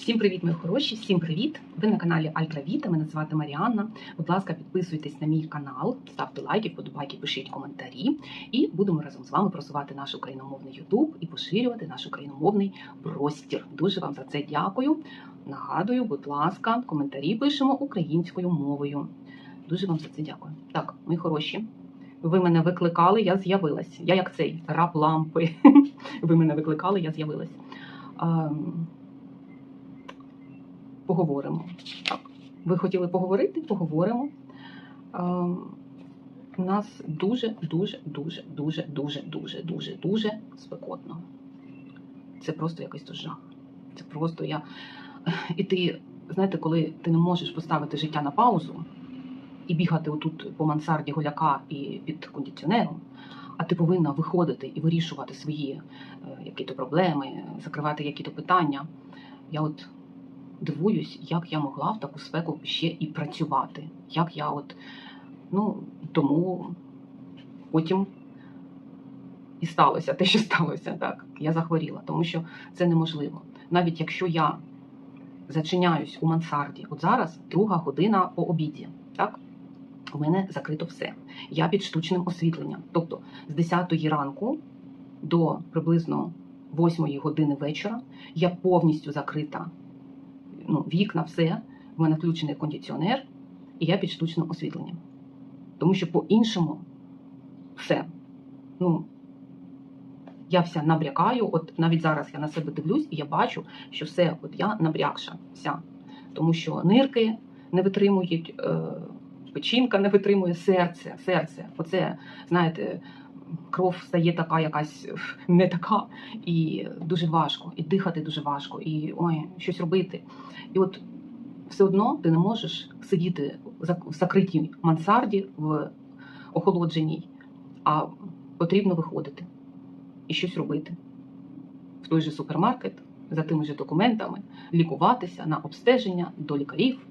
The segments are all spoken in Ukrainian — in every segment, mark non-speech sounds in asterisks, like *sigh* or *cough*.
Всім привіт, мої хороші! Всім привіт! Ви на каналі Альтравіта. Мене звати Маріанна. Будь ласка, підписуйтесь на мій канал, ставте лайки, подобайки, пишіть коментарі. І будемо разом з вами просувати наш україномовний Ютуб і поширювати наш україномовний простір. Дуже вам за це дякую. Нагадую, будь ласка, коментарі пишемо українською мовою. Дуже вам за це дякую. Так, мої хороші. Ви мене викликали, я з'явилась. Я як цей раб лампи. *laughs* Ви мене викликали, я з'явилась. Поговоримо. Ви хотіли поговорити? Поговоримо. У нас дуже, дуже, дуже, дуже, дуже, дуже, дуже, дуже спекотно. Це просто якийсь тут жах. Це просто я. І ти, знаєте, коли ти не можеш поставити життя на паузу і бігати отут по мансарді голяка і під кондиціонером, а ти повинна виходити і вирішувати свої е, які-то проблеми, закривати які-то питання. Я от дивуюсь, як я могла в таку спеку ще і працювати. Як я от, ну, тому потім і сталося те, що сталося. Так, я захворіла, тому що це неможливо. Навіть якщо я зачиняюсь у мансарді, от зараз друга година по обіді, так? У мене закрито все. Я під штучним освітленням. Тобто з 10 ранку до приблизно 8 години вечора я повністю закрита. Ну, вікна, все. В мене включений кондиціонер, і я під штучним освітленням. Тому що по-іншому все. Ну, я вся набрякаю. От навіть зараз я на себе дивлюсь, і я бачу, що все, от я набрякша вся. Тому що нирки не витримують, е, печінка не витримує серце, серце. Оце, знаєте, кров стає така якась не така, і дуже важко, і дихати дуже важко, і ой, щось робити. І от все одно ти не можеш сидіти в закритій мансарді в охолодженій, а потрібно виходити і щось робити в той же супермаркет за тими ж документами, лікуватися на обстеження до лікарів.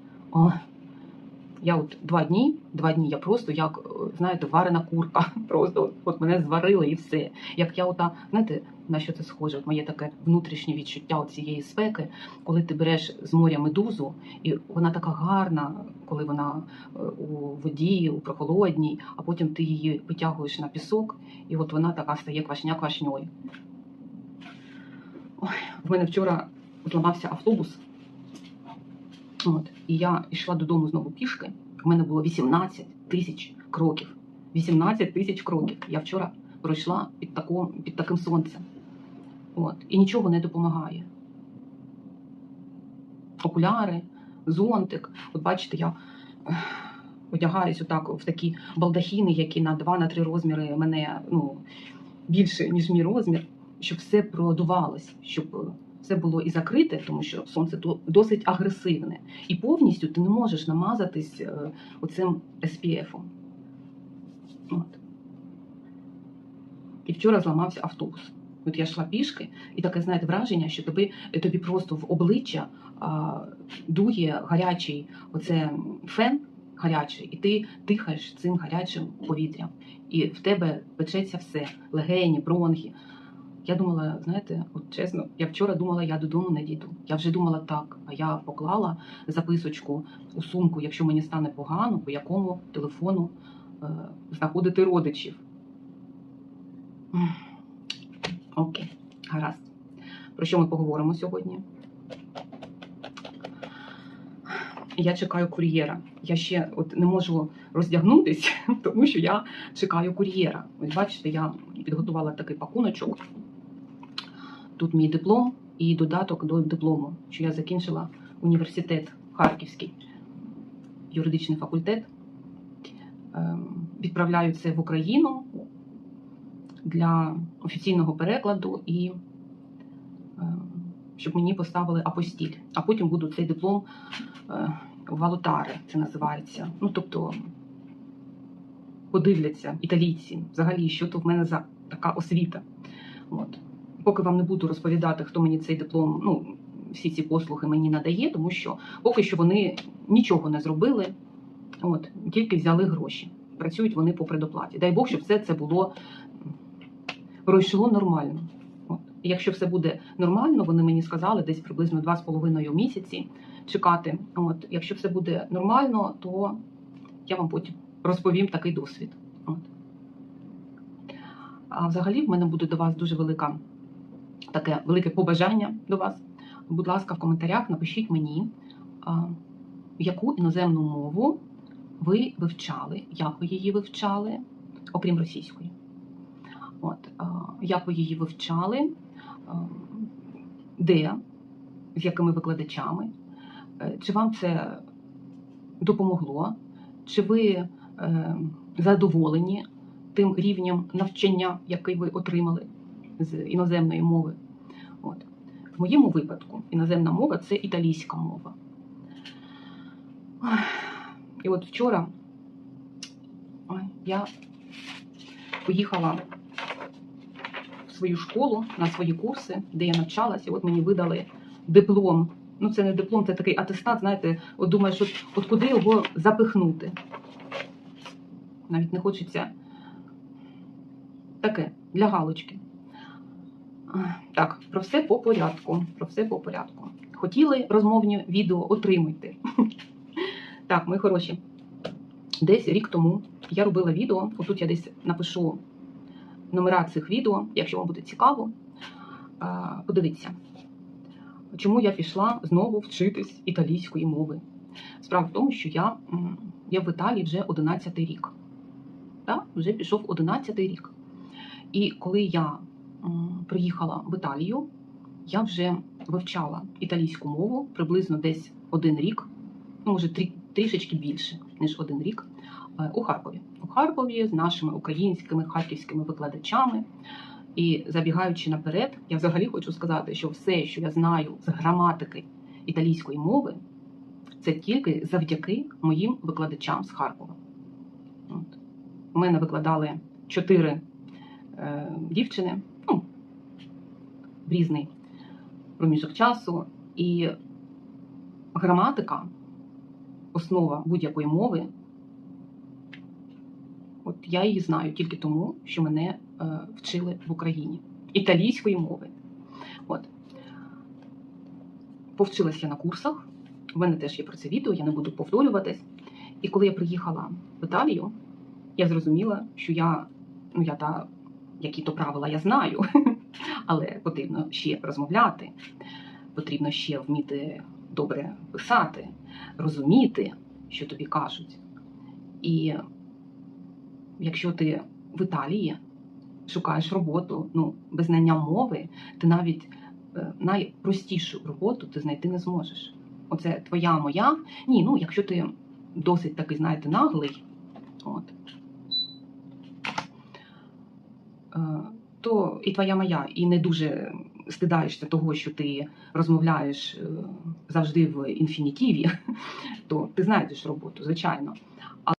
Я от два дні, два дні я просто як, знаєте, варена курка. *laughs* Просто от, от мене зварили і все. Як я ота, знаєте, на що це схоже? От моє таке внутрішнє відчуття цієї спеки, коли ти береш з моря медузу, і вона така гарна, коли вона е, у воді, у прохолодній, а потім ти її витягуєш на пісок, і от вона така стає квашня квашньою. Ой, в мене вчора зламався автобус. От, і я йшла додому знову пішки. У мене було 18 тисяч кроків. 18 тисяч кроків. Я вчора пройшла під таком, під таким сонцем. От, і нічого не допомагає. Окуляри, зонтик. От бачите, я одягаюсь отак в такі балдахіни, які на 2-3 розміри мене ну, більше, ніж мій розмір, щоб все продувалось, щоб все було і закрите, тому що сонце досить агресивне. І повністю ти не можеш намазатись е, оцим. От. І вчора зламався автобус. От я йшла пішки, і таке, знаєте, враження, що тобі тобі просто в обличчя а, дує гарячий оце фен гарячий, і ти дихаєш цим гарячим повітрям. І в тебе печеться все: легені, бронхи. Я думала, знаєте, от чесно, я вчора думала, я додому не дійду. Я вже думала так, а я поклала записочку у сумку, якщо мені стане погано, по якому телефону е, знаходити родичів. Окей, гаразд. Про що ми поговоримо сьогодні? Я чекаю кур'єра. Я ще от не можу роздягнутися, *laughs* тому що я чекаю кур'єра. Ось бачите, я підготувала такий пакуночок. Тут мій диплом і додаток до диплому, що я закінчила університет Харківський, юридичний факультет. Ем, відправляю це в Україну для офіційного перекладу і ем, щоб мені поставили апостіль. А потім буду цей диплом е, валутари, це називається. Ну, тобто подивляться італійці взагалі, що то в мене за така освіта. От. Поки вам не буду розповідати, хто мені цей диплом, ну, всі ці послуги мені надає, тому що поки що вони нічого не зробили, от, тільки взяли гроші. Працюють вони по предоплаті. Дай Бог, щоб все це було пройшло нормально. От. якщо все буде нормально, вони мені сказали десь приблизно 2,5 місяці чекати. От, якщо все буде нормально, то я вам потім розповім такий досвід. От. А взагалі в мене буде до вас дуже велика таке велике побажання до вас. Будь ласка, в коментарях напишіть мені, яку іноземну мову ви вивчали, як ви її вивчали, окрім російської. От, як ви її вивчали, де, з якими викладачами, Е, чи вам це допомогло, чи ви е, задоволені тим рівнем навчання, який ви отримали з іноземної мови. От. В моєму випадку іноземна мова це італійська мова. І от вчора я поїхала в свою школу на свої курси, де я навчалася, і от мені видали диплом. Ну, це не диплом, це такий атестат, знаєте, от думаєш, от, от куди його запихнути. Навіть не хочеться таке для галочки. Так, про все по порядку. Про все по порядку. Хотіли розмовні відео, отримуйте. *laughs* Так, мої хороші. Десь рік тому я робила відео. Отут я десь напишу номера цих відео, якщо вам буде цікаво. Подивіться, чому я пішла знову вчитись італійської мови. Справа в тому, що я, я в Італії вже 11 рік. Так? Вже пішов 11 рік. І коли я приїхала в Італію, я вже вивчала італійську мову приблизно десь один рік, ну, може трі- трішечки більше, ніж один рік, е, у Харкові. У Харкові з нашими українськими харківськими викладачами. І забігаючи наперед, я взагалі хочу сказати, що все, що я знаю з граматики італійської мови, це тільки завдяки моїм викладачам з Харкова. От. У мене викладали чотири е, дівчини в різний проміжок часу. І граматика, основа будь-якої мови, от я її знаю тільки тому, що мене е, вчили в Україні італійської мови. От. Повчилася на курсах. У мене теж є про це відео, я не буду повторюватись. І коли я приїхала в Італію, я зрозуміла, що я, ну я та які то правила я знаю, *laughs* але потрібно ще розмовляти, потрібно ще вміти добре писати, розуміти, що тобі кажуть. І якщо ти в Італії шукаєш роботу, ну, без знання мови, ти навіть е, найпростішу роботу ти знайти не зможеш. Оце твоя моя. Ні, ну якщо ти досить такий, знаєте, наглий, от, е, то і твоя моя, і не дуже стидаєшся того, що ти розмовляєш е, завжди в інфінітиві, *laughs* то ти знайдеш роботу, звичайно. А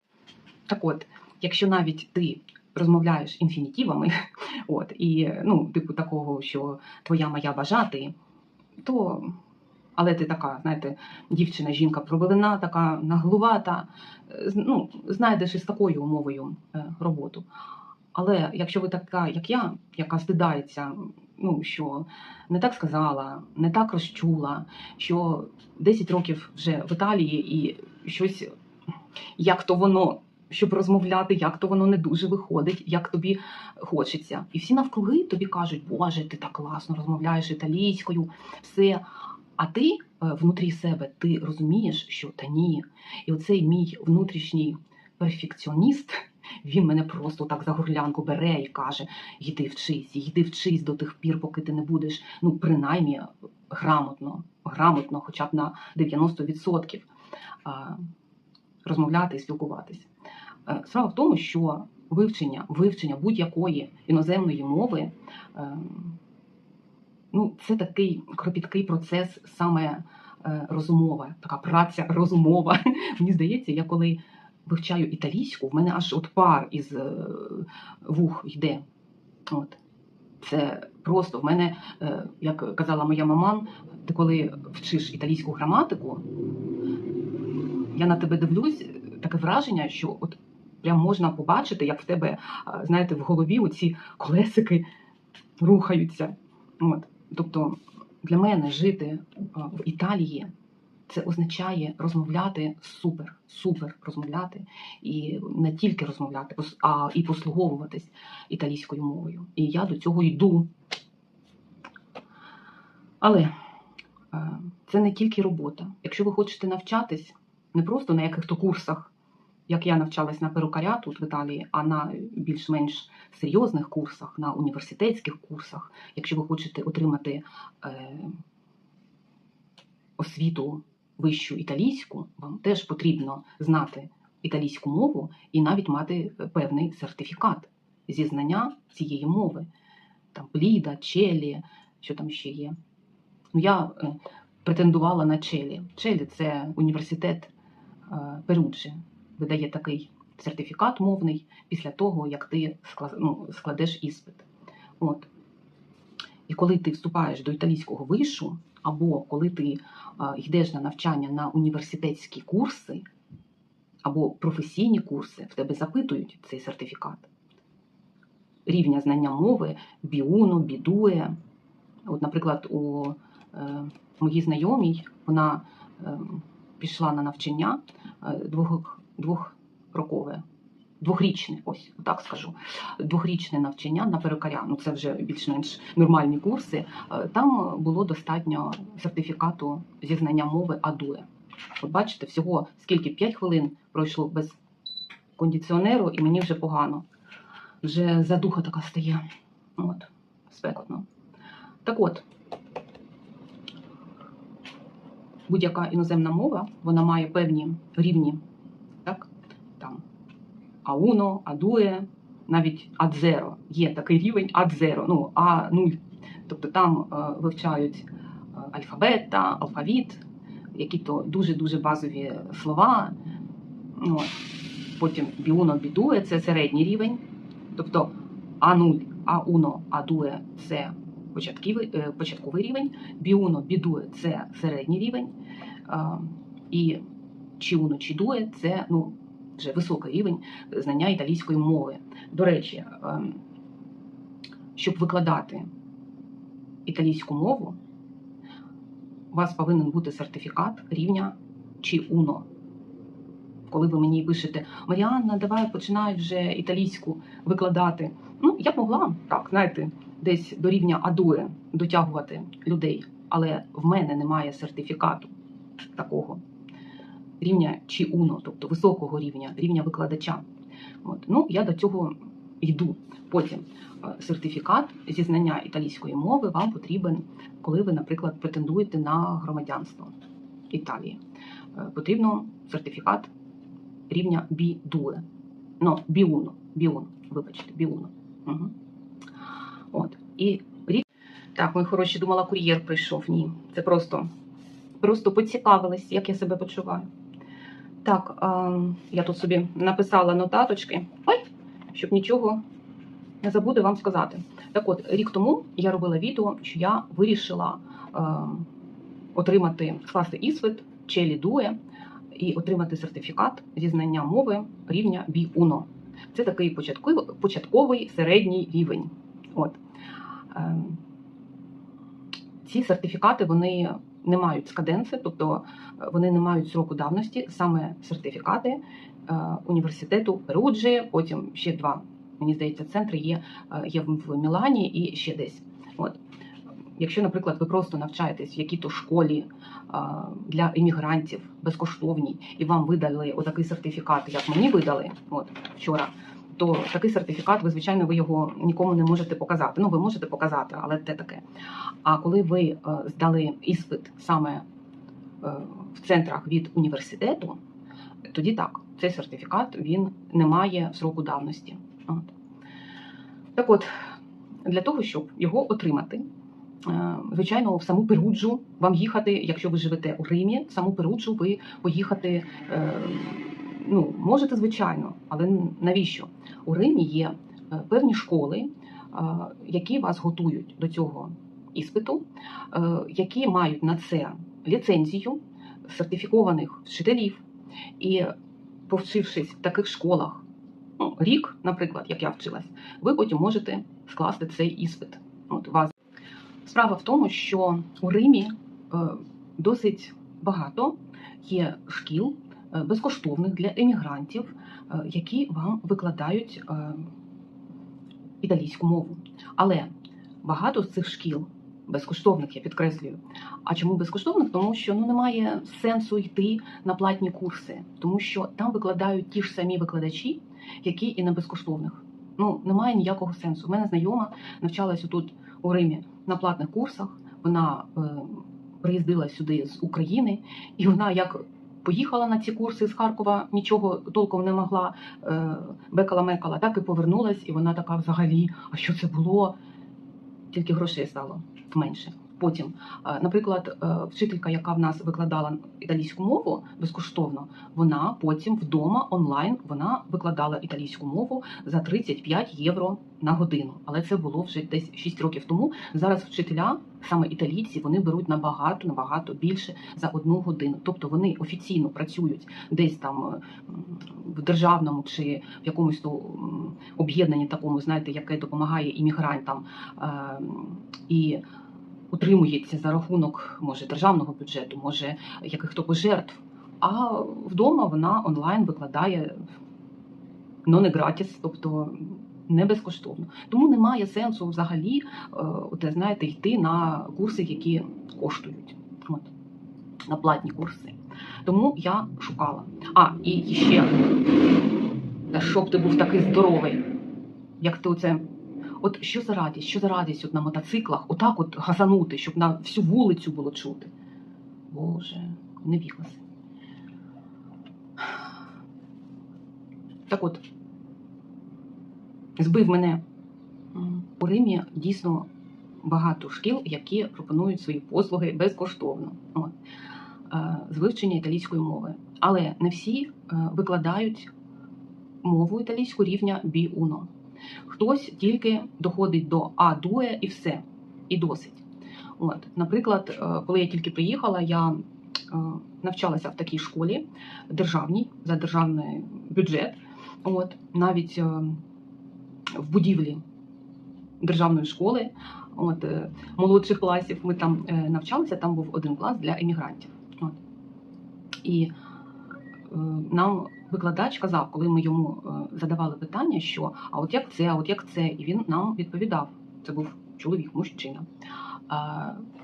так от, якщо навіть ти розмовляєш інфінітивами, *laughs* от, і ну, типу такого, що твоя моя бажати, то. Але ти така, знаєте, дівчина, жінка пробивна, така наглувата, ну, знайдеш із такою умовою е, роботу. Але якщо ви така, як я, яка стидається, ну що не так сказала, не так розчула, що 10 років вже в Італії і щось, як то воно, щоб розмовляти, як то воно не дуже виходить, як тобі хочеться. І всі навкруги тобі кажуть, Боже, ти так класно розмовляєш італійською, все. А ти е, внутрі себе ти розумієш, що та ні. І оцей мій внутрішній перфекціоніст, він мене просто так за горлянку бере і каже: йди вчись, йди вчись до тих пір, поки ти не будеш, ну, принаймні, грамотно, грамотно, хоча б на 90% розмовляти і спілкуватись. Е, Справа в тому, що вивчення, вивчення будь-якої іноземної мови. е, Ну, це такий кропіткий процес, саме е, розумова, така праця розумова. *laughs* Мені здається, я коли вивчаю італійську, в мене аж от пар із е, вух йде. От. Це просто в мене, е, як казала моя мама, ти коли вчиш італійську граматику, я на тебе дивлюсь, таке враження, що от прям можна побачити, як в тебе, знаєте, в голові оці колесики рухаються. От. Тобто для мене жити в Італії це означає розмовляти супер, супер розмовляти і не тільки розмовляти, а і послуговуватись італійською мовою. І я до цього йду. Але е, це не тільки робота. Якщо ви хочете навчатись не просто на яких-то курсах, як я навчалась на перукаря тут в Італії, а на більш-менш серйозних курсах, на університетських курсах, якщо ви хочете отримати е, освіту вищу італійську, вам теж потрібно знати італійську мову і навіть мати певний сертифікат зі знання цієї мови. Там Пліда, Челі, що там ще є. Ну, я е, претендувала на Челі. Челі це університет е, Перуджі. Видає такий сертифікат мовний після того, як ти ну, складеш іспит. От. І коли ти вступаєш до італійського вишу, або коли ти йдеш на навчання на університетські курси, або професійні курси, в тебе запитують цей сертифікат. Рівня знання мови біуно, бідує. От, наприклад, у е, моїй знайомій вона е, пішла на навчання е, двох, двохрокове, двохрічне, ось так скажу, двохрічне навчання на перукаря. Ну це вже більш-менш нормальні курси. Е, Там було достатньо сертифікату зі знання мови АДУЕ. От бачите, всього скільки 5 хвилин пройшло без кондиціонеру, і мені вже погано. Вже задуха така стає. От, спекотно. Так от, будь-яка іноземна мова, вона має певні рівні. Так? Там А1, А2, навіть А0. Є такий рівень А0, ну А0. Тобто там е, вивчають е, альфабета, алфавіт, які то дуже-дуже базові слова. Ну, от. Потім біуно бідує це середній рівень. Тобто А0, А1, А2 це початковий, е, початковий рівень, біуно бідує це середній рівень. І чіуно чідує це ну, вже високий рівень знання італійської мови. До речі, ем, щоб викладати італійську мову, у вас повинен бути сертифікат рівня Чіуно. Коли ви мені пишете, Маріанна, давай починай вже італійську викладати. Ну, я б могла, так, знаєте, десь до рівня Адуе дотягувати людей, але в мене немає сертифікату такого рівня Чіуно, тобто високого рівня, рівня викладача. От. Ну, я до цього йду. Потім е, сертифікат зі знання італійської мови вам потрібен, коли ви, наприклад, претендуєте на громадянство Італії. Е, Потрібно сертифікат рівня B2. Ну, B1, B1, вибачте, B1. Угу. От. І рік. Так, мої хороші, думала, кур'єр прийшов. Ні. Це просто, просто поцікавились, як я себе почуваю. Так, я тут собі написала нотаточки. Ой, щоб нічого не забуду вам сказати. Так от, рік тому я робила відео, що я вирішила отримати скласти іспит Челі Дуе і отримати сертифікат зі знання мови рівня B1. Це такий початковий, початковий середній рівень. От. Ем, Ці сертифікати вони не мають скаденси, тобто е, вони не мають сроку давності, саме сертифікати е, університету Перуджі, потім ще два, мені здається, центри є, е, є в Мілані і ще десь. От. Якщо, наприклад, ви просто навчаєтесь в якій-то школі для іммігрантів безкоштовній, і вам видали отакий сертифікат, як мені видали от вчора, то такий сертифікат, ви звичайно, ви його нікому не можете показати. Ну, ви можете показати, але це таке. А коли ви е, здали іспит саме е, в центрах від університету, тоді так, цей сертифікат він не має сроку давності. Так от, для того, щоб його отримати, е, звичайно, в саму Перуджу вам їхати, якщо ви живете у Римі, в саму Перуджу ви поїхати ну, можете, звичайно, але навіщо? У Римі є е, певні школи, е, які вас готують до цього іспиту, е, які мають на це ліцензію сертифікованих вчителів. І повчившись в таких школах, ну, рік, наприклад, як я вчилась, ви потім можете скласти цей іспит. От вас Справа в тому, що у Римі досить багато є шкіл безкоштовних для емігрантів, е, які вам викладають е, італійську мову. Але багато з цих шкіл безкоштовних, я підкреслюю. А чому безкоштовних? Тому що ну немає сенсу йти на платні курси, тому що там викладають ті ж самі викладачі, які і на безкоштовних. Ну немає ніякого сенсу. У мене знайома навчалася тут у Римі на платних курсах. Вона е, приїздила сюди з України, і вона як поїхала на ці курси з Харкова, нічого толком не могла е, бекала-мекала, так і повернулась, і вона така взагалі, а що це було? Тільки грошей стало менше. Потім, е, наприклад, е, вчителька, яка в нас викладала італійську мову безкоштовно, вона потім вдома онлайн вона викладала італійську мову за 35 євро на годину. Але це було вже десь 6 років тому. Зараз вчителя, саме італійці, вони беруть набагато набагато більше за одну годину. Тобто вони офіційно працюють десь там е, в державному чи в якомусь то об'єднанні такому, знаєте, яке допомагає іммігрантам і утримується за рахунок може державного бюджету, може яких-то пожертв. А вдома вона онлайн викладає но не гратіс, тобто не безкоштовно. Тому немає сенсу взагалі, е, оте, знаєте, йти на курси, які коштують. От, на платні курси. Тому я шукала. А, і ще, щоб ти був такий здоровий, як ти оце. От що за радість, що за радість от на мотоциклах, отак от газанути, щоб на всю вулицю було чути. Боже, не віглася. Так от, збив мене. У Римі дійсно багато шкіл, які пропонують свої послуги безкоштовно от, е, з вивчення італійської мови. Але не всі е, викладають мову італійську рівня B1. Хтось тільки доходить до А2 і все, і досить. От, наприклад, е, коли я тільки приїхала, я е, навчалася в такій школі державній за державний бюджет. От, навіть е, в будівлі державної школи, от, е, молодших класів, ми там е, навчалися, там був один клас для емігрантів. От. І е, нам викладач казав, коли ми йому е, задавали питання, що а от як це, а от як це, і він нам відповідав. Це був чоловік, мужчина.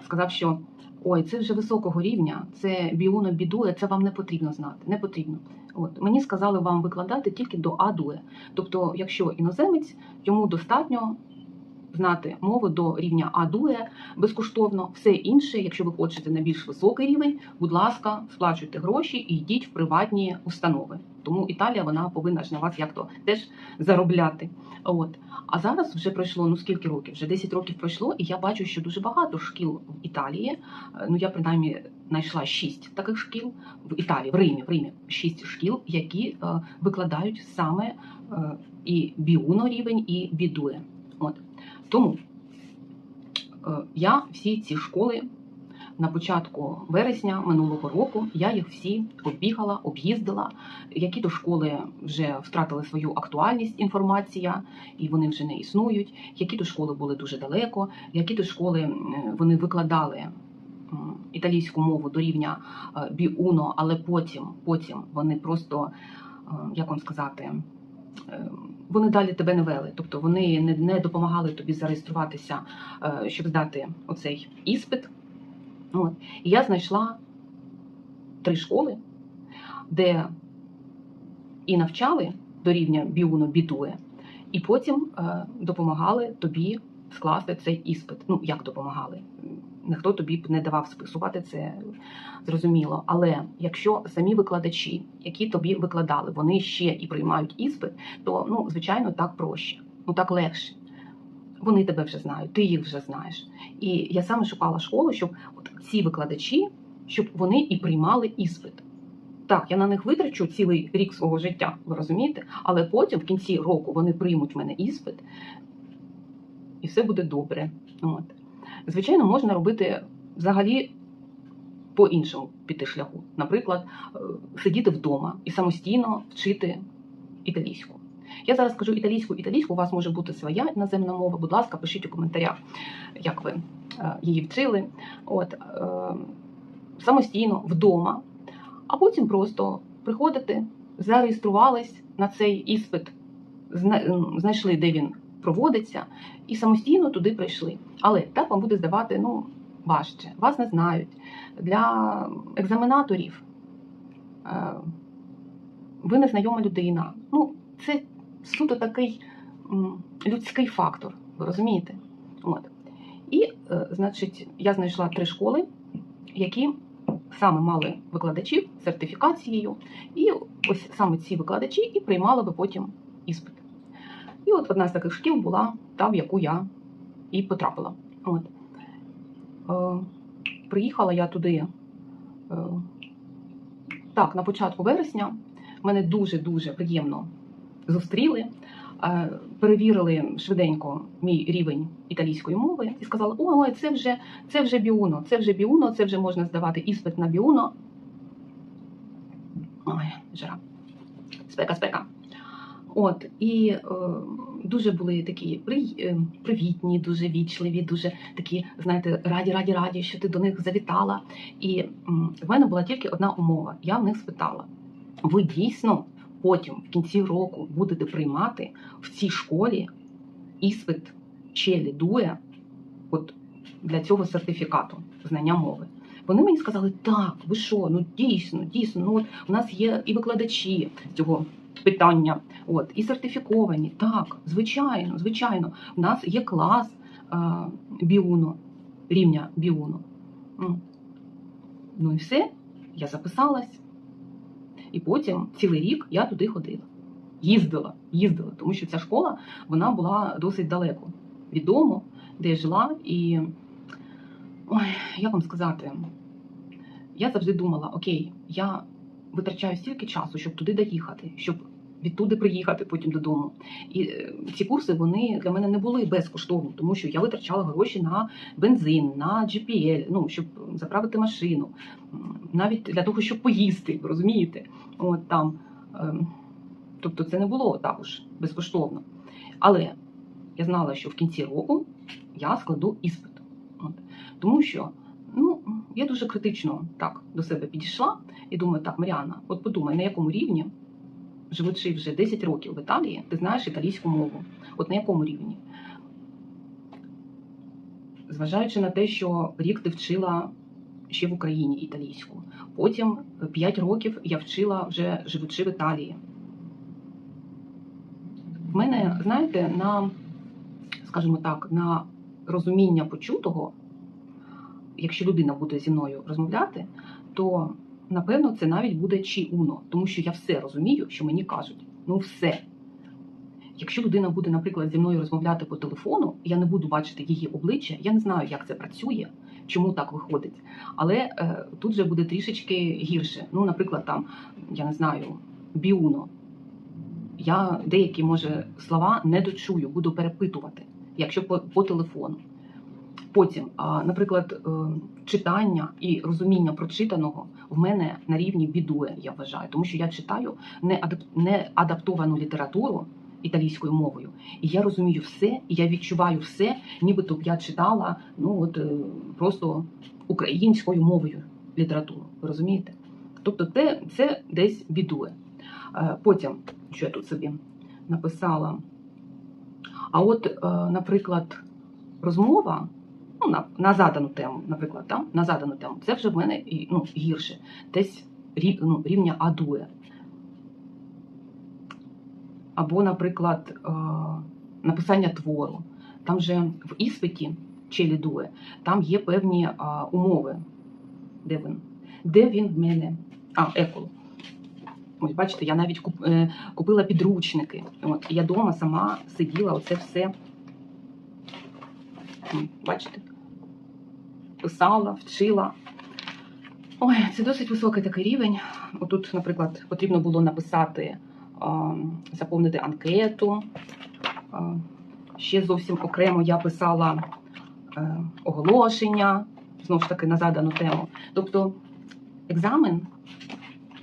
Сказав, що ой, це вже високого рівня, це біуно бідує, це вам не потрібно знати. Не потрібно. От мені сказали вам викладати тільки до А2. Тобто, якщо іноземець, йому достатньо знати мови до рівня А2 безкоштовно. Все інше, якщо ви хочете на більш високий рівень, будь ласка, сплачуйте гроші і йдіть в приватні установи. Тому Італія вона повинна ж на вас як то теж заробляти. От а зараз вже пройшло ну скільки років? Вже 10 років пройшло, і я бачу, що дуже багато шкіл в Італії. е, Ну я принаймні знайшла 6 таких шкіл в Італії, в Римі, в Римі 6 шкіл, які е, викладають саме е, і біуно рівень, і бідує. От тому е, я всі ці школи на початку вересня минулого року я їх всі оббігала, об'їздила. Які то школи вже втратили свою актуальність, інформація, і вони вже не існують. Які то школи були дуже далеко, які то школи вони викладали італійську мову до рівня е, біуно, але потім, потім вони просто, е, як вам сказати, е, вони далі тебе не вели, тобто вони не, допомагали тобі зареєструватися, е, щоб здати оцей іспит. От. І я знайшла три школи, де і навчали до рівня біуно бітує, і потім е, допомагали тобі скласти цей іспит. Ну, як допомагали? Ніхто тобі б не давав списувати це зрозуміло. Але якщо самі викладачі, які тобі викладали, вони ще і приймають іспит, то ну, звичайно так проще, ну так легше. Вони тебе вже знають, ти їх вже знаєш. І я саме шукала школу, щоб от ці викладачі, щоб вони і приймали іспит. Так, я на них витрачу цілий рік свого життя, ви розумієте? Але потім, в кінці року, вони приймуть в мене іспит, і все буде добре. От. Звичайно, можна робити взагалі по-іншому піти шляху. Наприклад, е, сидіти вдома і самостійно вчити італійську. Я зараз кажу італійську, італійську, у вас може бути своя іноземна мова. Будь ласка, пишіть у коментарях, як ви е, її вчили. От, е, самостійно вдома, а потім просто приходите, зареєструвались на цей іспит, знайшли, де він проводиться, і самостійно туди прийшли. Але так вам буде здавати ну, важче. Вас не знають. Для екзаменаторів е, ви незнайома людина. Ну, це суто такий людський фактор, ви розумієте? От. І, е, значить, я знайшла три школи, які саме мали викладачів сертифікацією, і ось саме ці викладачі і приймали би потім іспит. І от одна з таких шкіл була та, в яку я і потрапила. От. Е, приїхала я туди е, так, на початку вересня. Мене дуже-дуже приємно зустріли, е, перевірили швиденько мій рівень італійської мови і сказали: ой, це вже, це вже біуно, це вже біуно, це вже можна здавати іспит на біуно. Ой, жара. Спека, спека. От, і е, дуже були такі е, привітні, дуже вічливі, дуже такі, знаєте, раді, раді, раді, що ти до них завітала. І в мене була тільки одна умова. Я в них спитала: ви дійсно потім, в кінці року, будете приймати в цій школі іспит Челі Дуе от для цього сертифікату знання мови. Вони мені сказали, так, ви що, ну дійсно, дійсно, ну от у нас є і викладачі цього питання, от, і сертифіковані. Так, звичайно, звичайно, у нас є клас а, біуно, рівня біуно. Ну і все, я записалась. І потім цілий рік я туди ходила. Їздила, їздила, тому що ця школа вона була досить далеко від де я жила. І ой, як вам сказати, я завжди думала: окей, я витрачаю стільки часу, щоб туди доїхати, щоб відтуди приїхати потім додому. І е, ці курси вони для мене не були безкоштовні, тому що я витрачала гроші на бензин, на GPL, ну щоб заправити машину, навіть для того, щоб поїсти, розумієте? От там. ем, Тобто це не було також безкоштовно. Але я знала, що в кінці року я складу іспит. От. Тому що ну, я дуже критично так до себе підійшла і думаю, так, Маріана, от подумай, на якому рівні, живучи вже 10 років в Італії, ти знаєш італійську мову. От на якому рівні? Зважаючи на те, що рік ти вчила ще в Україні італійську, потім 5 років я вчила вже живучи в Італії. В мене, знаєте, на, скажімо так, на розуміння почутого, якщо людина буде зі мною розмовляти, то напевно це навіть буде чи уно, тому що я все розумію, що мені кажуть. Ну, все. Якщо людина буде, наприклад, зі мною розмовляти по телефону, я не буду бачити її обличчя, я не знаю, як це працює, чому так виходить. Але е, тут же буде трішечки гірше. Ну, наприклад, там, я не знаю, біуно. Я деякі, може, слова не дочую, буду перепитувати, якщо по, по телефону. Потім, а, наприклад, е, читання і розуміння прочитаного в мене на рівні бідує, я вважаю, тому що я читаю не адап- не адаптовану літературу італійською мовою, і я розумію все, і я відчуваю все, нібито б я читала ну от е, просто українською мовою літературу. Ви розумієте? Тобто, це, це десь бідує. Е, Потім, що я тут собі написала. А от, е, наприклад, розмова ну, на, на задану тему, наприклад, там, на задану тему, це вже в мене ну, гірше, десь рів, ну, рівня адує. Або, наприклад, е, написання твору. Там же в іспиті чи лідує, там є певні е, умови. Де він? Де він в мене? А, екол. Ось, бачите, я навіть е, купила підручники. От, я вдома сама сиділа, оце все. Бачите? Писала, вчила. Ой, це досить високий такий рівень. Отут, наприклад, потрібно було написати, заповнити анкету. Ще зовсім окремо я писала е, оголошення, знову ж таки, на задану тему. Тобто екзамен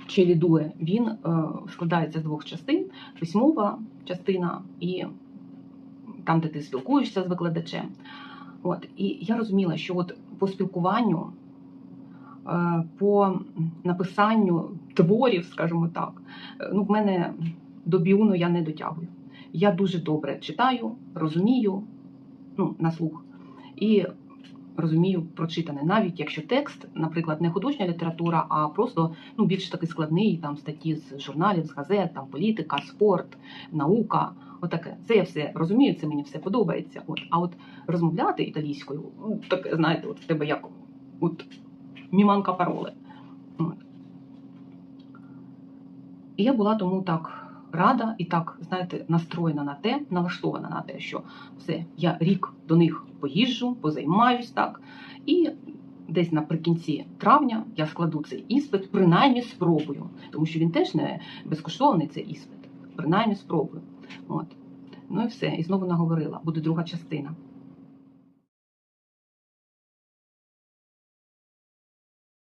чи лідує, він е, складається з двох частин: письмова частина і там, де ти спілкуєшся з викладачем. От, і я розуміла, що от по спілкуванню, е, по написанню творів, скажімо так, е, ну, в мене до біуну я не дотягую. Я дуже добре читаю, розумію, ну, на слух, і розумію прочитане, навіть якщо текст, наприклад, не художня література, а просто ну, більш такий складний, там статті з журналів, з газет, там політика, спорт, наука. Отаке. Це я все розумію, це мені все подобається. От. А от розмовляти італійською, ну, так, знаєте, от в тебе як от, міманка пароле. От. І я була тому так рада і так, знаєте, настроєна на те, налаштована на те, що все, я рік до них поїжджу, позаймаюсь так. І десь наприкінці травня я складу цей іспит, принаймні спробую, тому що він теж не безкоштовний цей іспит. Принаймні спробую. От. Ну і все. І знову наговорила. Буде друга частина.